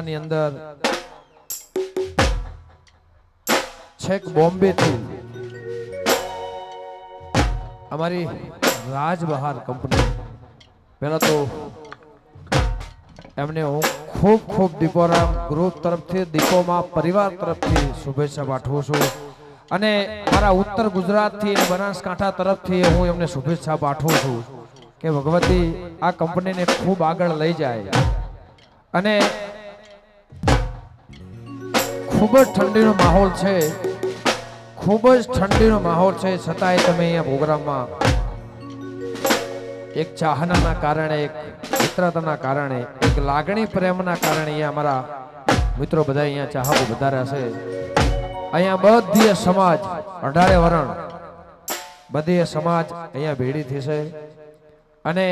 બનાસકાંઠાની અંદર. છેક બોમ્બે થી અમારી રાજબહાર કંપની. પહેલા તો એમને હું ખૂબ ખૂબ દીપોરામ ગ્રુપ તરફથી, દીપોમાં પરિવાર તરફથી શુભેચ્છા પાઠવું છું. અને મારા ઉત્તર ગુજરાતથી બનાસકાંઠા તરફથી હું એમને શુભેચ્છા પાઠવું છું કે ભગવતી આ કંપનીને ખૂબ આગળ લઈ જાય. અને ખૂબ જ ઠંડીનો માહોલ છે. ખૂબ જ ઠંડીનો માહોલ છે. છતાંય તમે અહીંયા પ્રોગ્રામમાં એક ચાહનાના કારણે, એક મિત્રતાના કારણે, એક લાગણી પ્રેમના કારણે અહીંયા અમારા મિત્રો બધા અહીંયા ચાહકો વધારે છે. અહીંયા બધી સમાજ, અઢારે વરણ, બધી સમાજ અહીંયા ભેડી થશે અને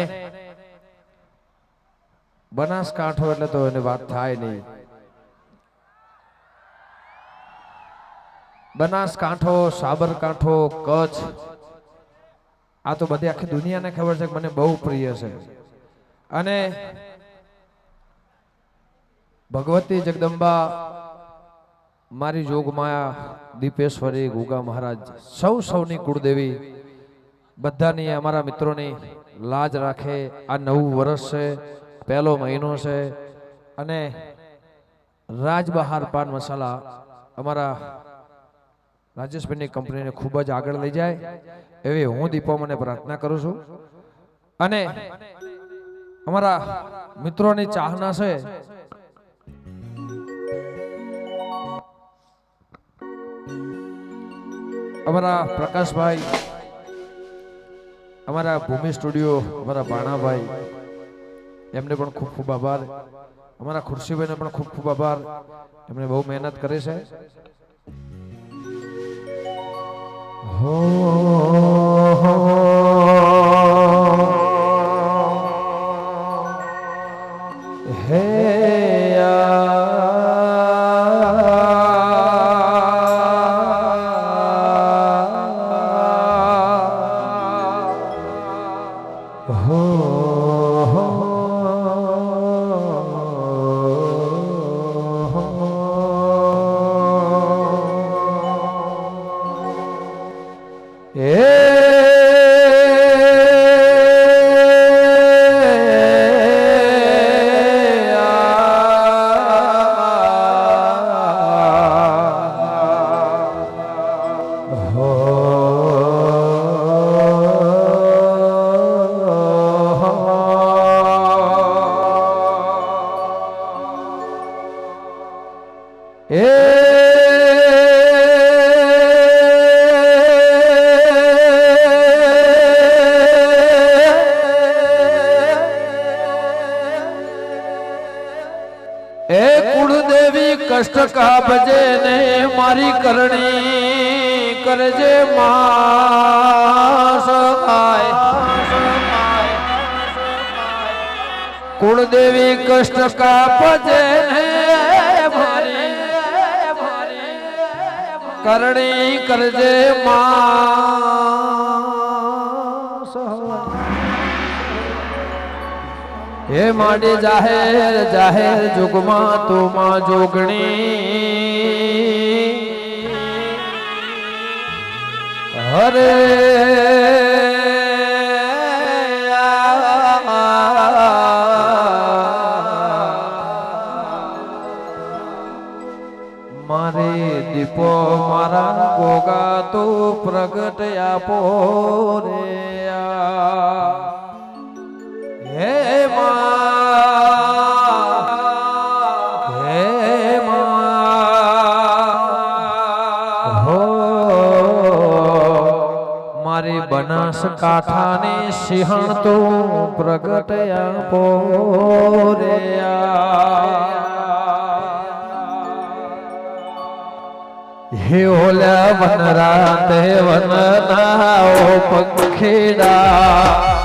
બનાસકાંઠો એટલે તો એની વાત થાય નહીં. બનાસકાંઠો સાબરકાંઠો કચ્છ. આ તો બધી આખી દુનિયાને ખબર છે કે મને બહુ પ્રિય છે. અને ભગવતી જગદંબા, મારી જોગમાયા, દીપેશ્વરી, ગુગા મહારાજ, સૌ સૌની કુળદેવી, બધાની અમારા મિત્રોની લાજ રાખે. આ નવું વર્ષ છે, પહેલો મહિનો છે. અને રાજબહાર પાન મસાલા અમારા રાજેશભાઈની કંપનીને ખૂબ જ આગળ લઈ જાય એવી હું દીપો મને પ્રાર્થના કરું છું. અને અમારા મિત્રોની ચાહના છે. અમારા પ્રકાશભાઈ, અમારા ભૂમિ સ્ટુડિયો, અમારા ભાણાભાઈ, એમને પણ ખૂબ ખૂબ આભાર. અમારા ખુરશીભાઈને પણ ખૂબ ખૂબ આભાર. એમણે બહુ મહેનત કરી છે. હો કષ્ટ કાપજે ને મારી કરણી કરજે મા સહાય કુળદેવી કષ્ટ કાપજે મારી. કરણી કરજે મા હે માડી જાહેર જાહેર જુગમાં તું માં જોગણી હરે મારે દીપો મારા ગોગા તું પ્રગટ આપો રે આ. મારી બનાસકાંઠાની સિંહણ તો પ્રગટયા રે હે ઓલા વનરા તે વનના ઓ પંખીડા.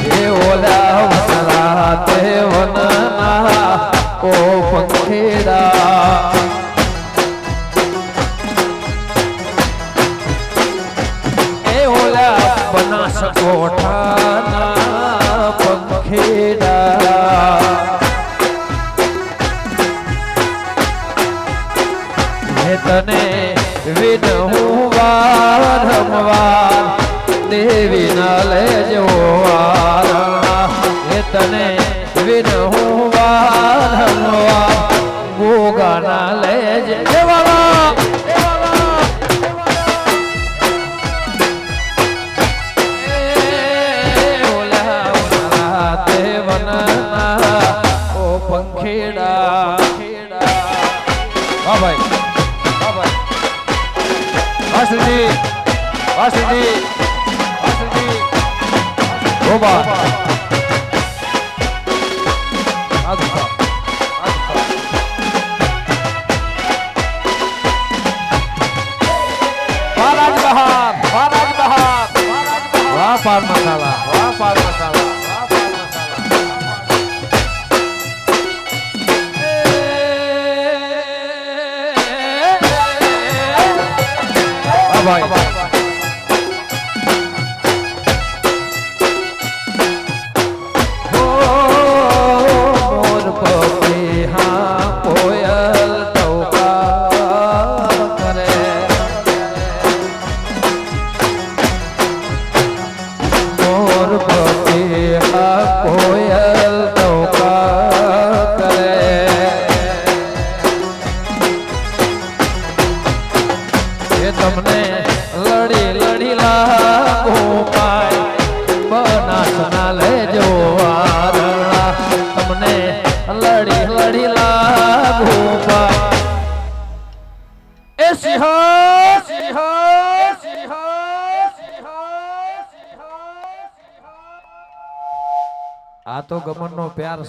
હે ઓલા વાસુજી વાસુજી વાસુજી ગોબા આગુપા મહારાજ મહારાજ મસાલા વાહ પાર મસાલા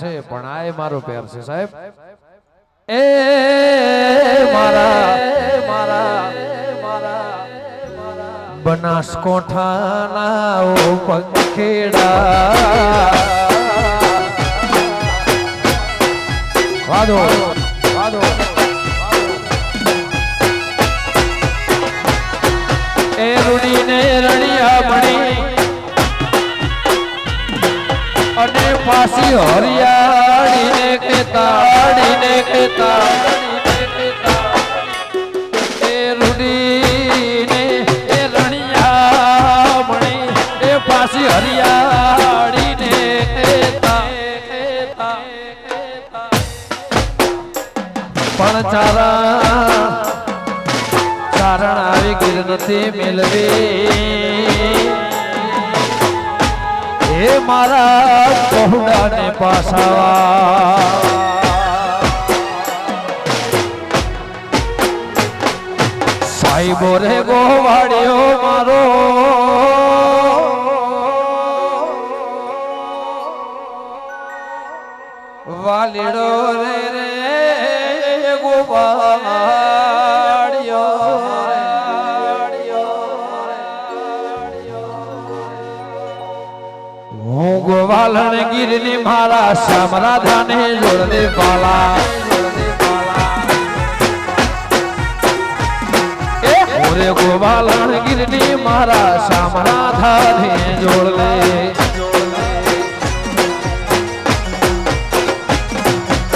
છે પણ આ મારો પ્યાર છે સાહેબ. એ મારા મારા મારા બનાસકોઠાના પંખેડા વાદો. અને પાસી હરિયાળીને કે તાળીને કે તાળીને એ રૂડીને એ રણિયામણી એ પાસી હરિયાળી ને પણ ચારણ ચારણ આવી ગીર નથી મેળવી મારા બહુડાને પાસાવા. સાહેબો રે ગોવાડ્યો મારો. ગીરની શ્યામ રાધા ને જોડે વાલા મોરે ગોવાલણ ગીરડી મારા શ્યામ રાધા ને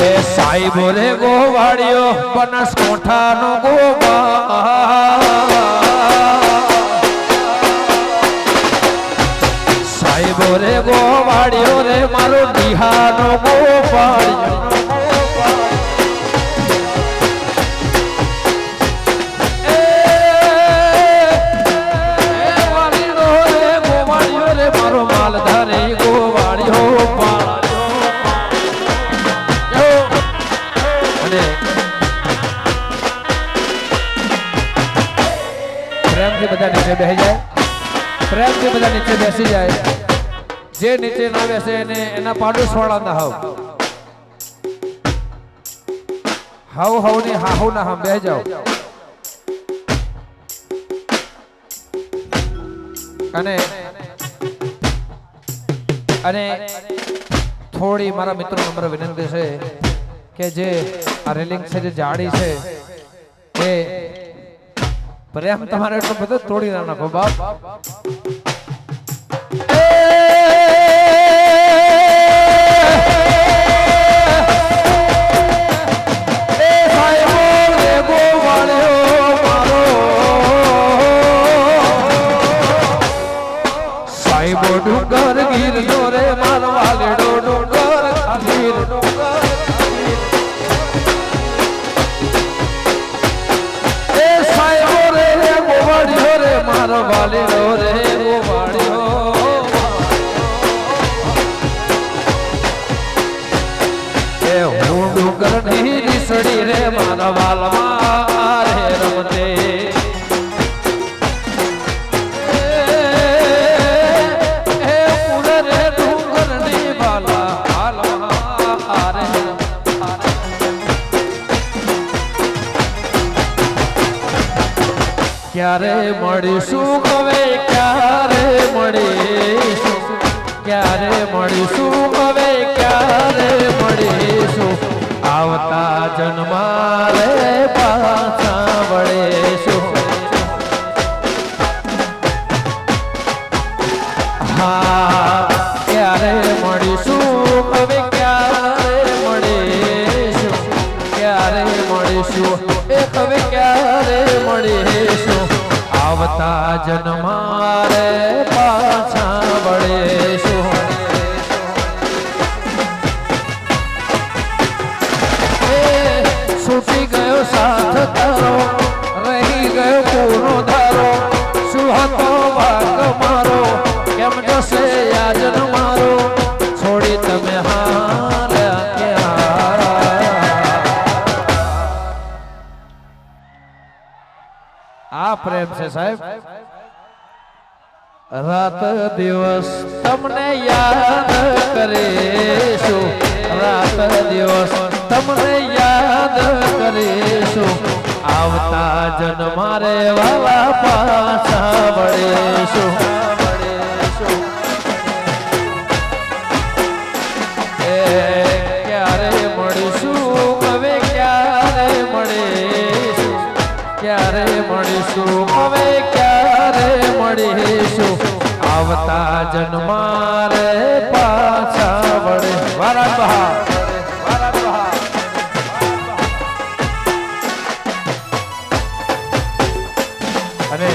એ સાઈ બોલે ગોવાળિયો બનાસકોઠાનો ગોવા. સાહેબો રે ગોવાડ્યો રે, મારો બિહારનો ગોપાળ્યો પ્રેમથી બધા નીચે બેસી જાય. પ્રેમથી બધા નીચે બેસી જાય. જે નીચે ના બેસે એને એના પાડોશ વાળા ના હાવ. હાવ હાવની હાહુ ના હામ, બે જાઓ. અને અને થોડી મારા મિત્રો નંબર વિનંતી છે કે જે આ રેલિંગ છે, જે જાડી છે, એ પ્રેમ તમારે એટલો બધો તોડી ના નાખો, બાપ. 이해는 ક્યારે મળીશું હવે ક્યારે મળીશું? ક્યારે મળીશું હવે ક્યારે મળીશું? આવતા જન્મારે પાછા સાહેબ? રાત દિવસ તમને યાદ કરીશું. રાત દિવસ તમને યાદ કરીશું. આવતા જન્મારે વાલા પાછા વળીશું. ક્યારે મળીશું? હવે આવતા જન્મારે પાછા વળે વારા બહાર વારા બહાર અને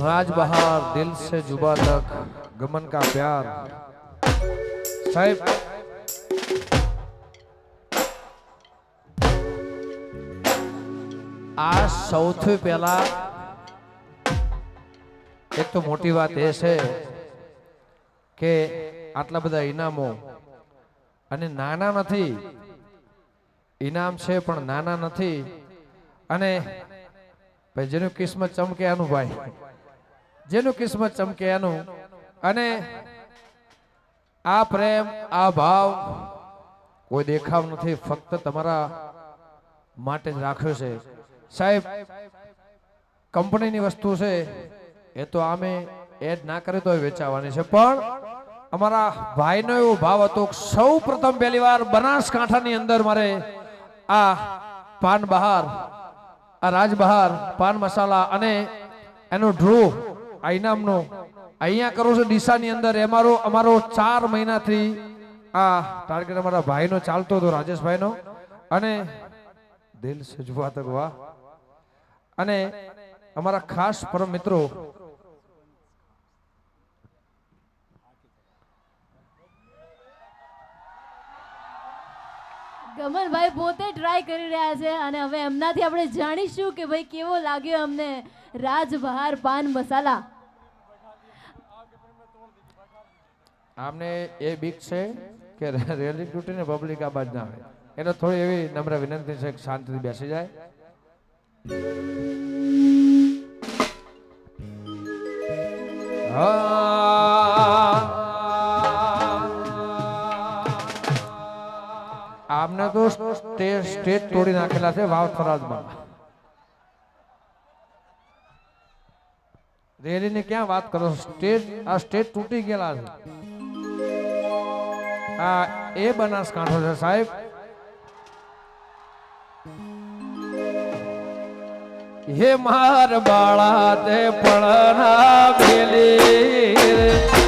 राज बहार दिल से जुबा तक गमन का प्यार साहेब આ સૌથી પહેલા એક તો મોટી વાત એ છે કે આટલા બધા ઇનામો અને નાના નથી, ઇનામ છે પણ નાના નથી. અને ભાઈ, જેનું કિસ્મત ચમક્યાનું ભાઈ. જેનું કિસ્મત ચમક્યાનું અને આ પ્રેમ, આ ભાવ કોઈ દેખાવ નથી, ફક્ત તમારા માટે જ રાખ્યો છે. સાહેબ, કંપનીની વસ્તુ છે એ તો અમે એડ ના કરે તો વેચાવાની છે. પણ અમારા ભાઈનો એવો ભાવ હતો સૌ પ્રથમ પહેલી વાર બનાસકાંઠાની અંદર મારે આ પાન બહાર, આ રાજબહાર પાન મસાલા અને એનો ડ્રો આ ઇનામનો અહીંયા કરું છું ડીસાની અંદર. અમારો અમારો ચાર મહિનાથી આ ટાર્ગેટ અમારા ભાઈનો ચાલતો હતો, રાજેશભાઈનો. અને દિલ સજવા તક વાહ અને અમારા ખાસ પરમ મિત્રો ગમનભાઈ પોતે ટ્રાય કરી રહ્યા છે અને હવે એમનાથી આપણે જાણીશું કે ભાઈ કેવો લાગ્યો અમને રાજબહાર પાન મસાલા. આમને એ બીક છે કે રેલી તૂટીને પબ્લિક આ બાજ ના આવે. એટલે થોડી એવી નમ્ર વિનંતી છે કે શાંતિથી બેસી જાય. આમને તો સ્ટેજ તોડી નાખેલા છે વાવ થરાદમાં. રેલીની ક્યાં વાત કરો? સ્ટેજ, આ સ્ટેજ તૂટી ગયેલા છે. આ એ બનાસકાંઠો છે સાહેબ. હે માર બાળા તે પળના બેલી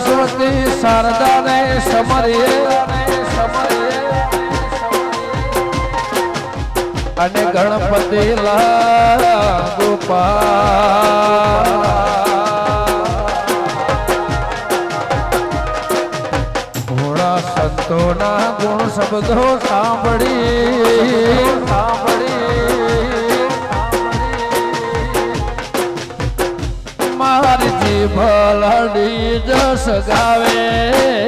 સરસ્વતી શારદા ને સમરીએ અને ગણપતિ ગોપાલ ઘોડા સંતોના ગુણ શબ્દો સાંભળી. સાંભળી મારી જીભ લડી ગાવે.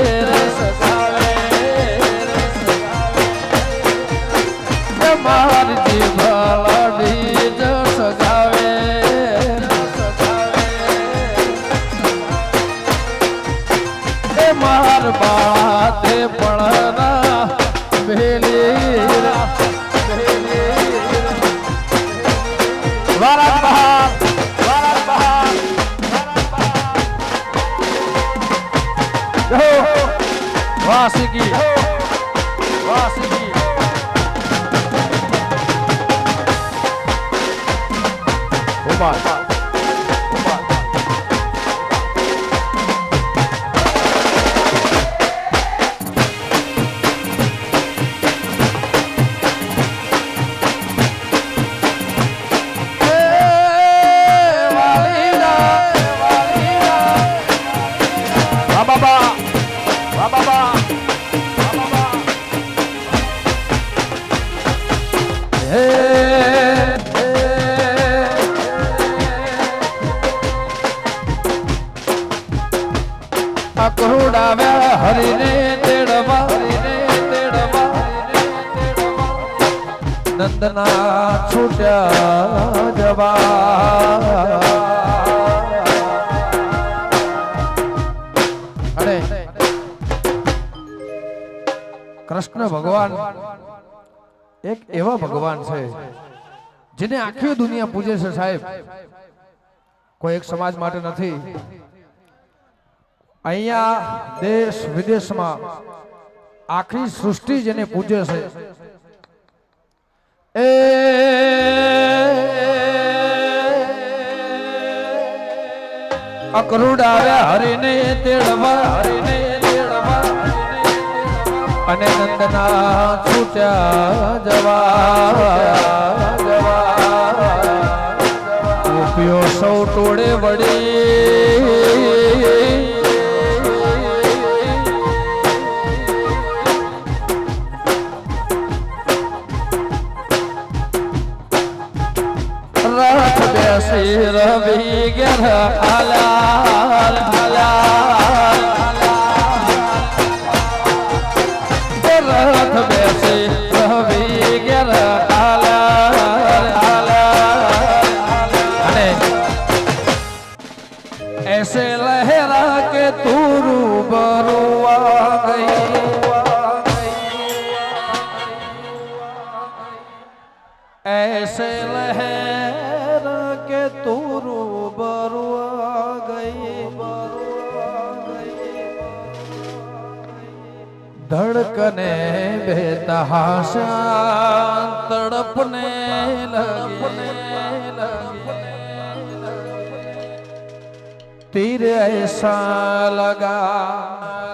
આખી દુનિયા પૂજે છે સાહેબ. કોઈ એક સમાજ માટે નથી. અહીંયા દેશ વિદેશમાં આખી સૃષ્ટિ જેને પૂજે છે. એ અકરુડાવ્યા હરીને તેડવા, હરીને અને નંદના છૂટ્યા જવા જવા. આપ્યો સૌ ટોળે વળી. રથ બેસી રવિ ગેર આલા. ऐसा लगा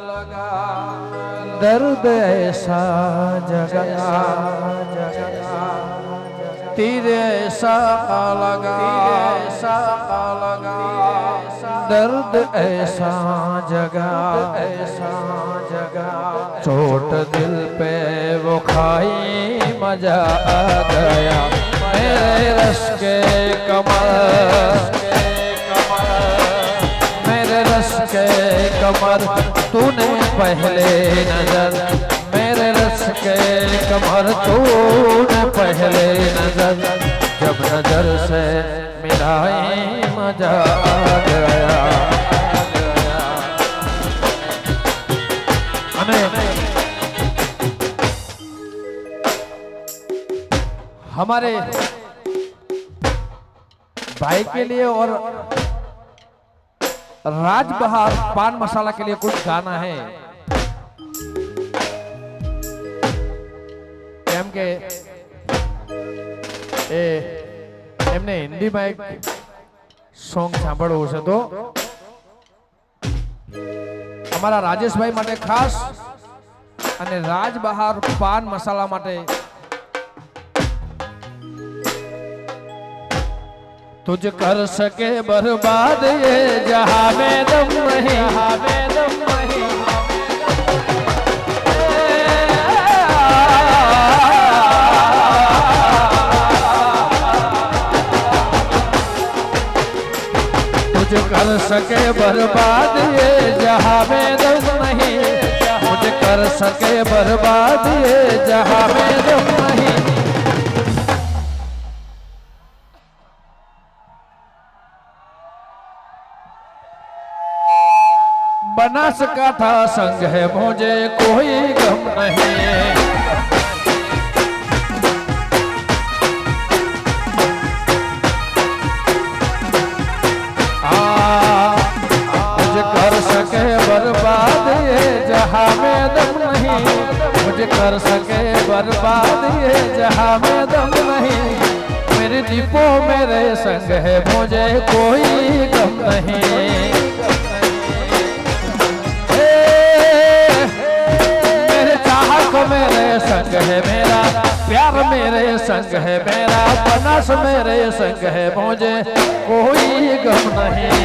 लगा दर्द ऐसा जगया जगया तीर ऐसा लगा ऐसा लगा दर्द ऐसा जगा ऐसा जगा चोट दिल पे वो खाई मजा आ गया मेरे रस के कमर कमर, तूने पहले नज़र, मेरे रस के कमर तूने पहले नज़र। जब नज़र से मिलाई मज़ा आ गया। हमारे भाई के लिए और राज बहार पान मसाला के लिए कुछ गाना है કેમ કે એ એમને હિન્દીમાં એક સોંગ સાંભળવું છે તો અમારા રાજેશભાઈ માટે ખાસ અને રાજ બહાર પાન મસાલા માટે तुझ कर सके बर्बाद ये जहाँ में दम नहीं। तुझ कर सके बर्बाद ये जहाँ में दम नहीं। मुझ कर सके बर्बाद ये जहाँ में दम नहीं। बनासकाठा संग है मुझे कोई गम नहीं। मुझे कर सके बर्बाद ये जहाँ में दम नहीं। मुझे कर सके बर्बाद ये जहाँ में दम नहीं। मेरे दीपो मेरे संग है मुझे कोई गम नहीं। है मेरा प्यार मेरे संग है मेरा पनास मेरे संग है मुझे कोई गम नहीं